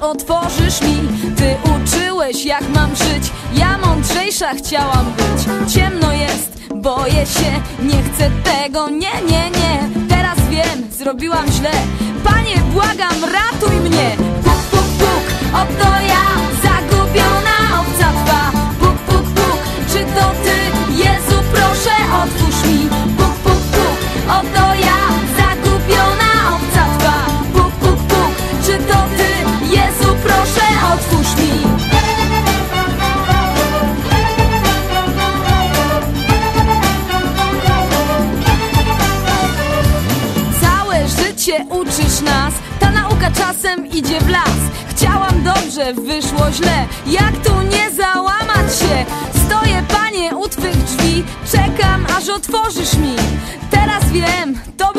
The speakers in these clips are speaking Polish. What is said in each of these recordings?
otworzysz mi. Ty uczyłeś jak mam żyć. Ja mądrzejsza chciałam być. Ciemno jest, boję się Nie chcę tego, nie, nie, nie Teraz wiem, zrobiłam źle. Panie, błagam, ratuj mnie. Puk, puk, puk, oto ja Zagubiona owca twa Puk, puk, puk, czy to ty? Jezu, proszę, otwórz mi. Puk, puk, puk, oto ja uczysz nas. Ta nauka czasem idzie w las. Chciałam dobrze, wyszło źle. Jak tu nie załamać się? Stoję, panie, u twych drzwi. Czekam, aż otworzysz mi. Teraz wiem, to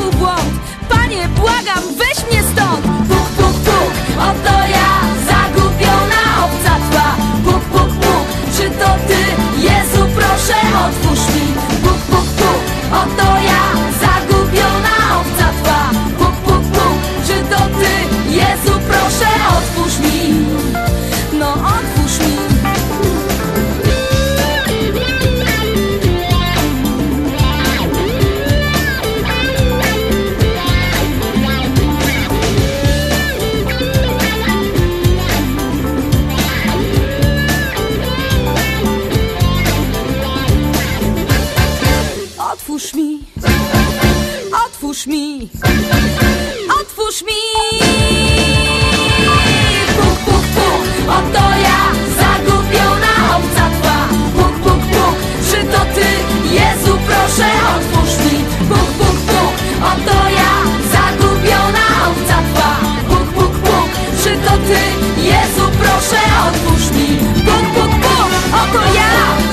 Otwórz mi. Otwórz mi. Otwórz mi. Puk, puk, puk. Oto ja Zagubiona owca twa Puk, puk, puk. Czy to ty? Jezu, proszę otwórz mi. Puk, puk, puk. Oto ja Zagubiona owca twa Puk, puk, puk. Czy to ty? Jezu, proszę otwórz mi. Puk, puk, puk. Oto ja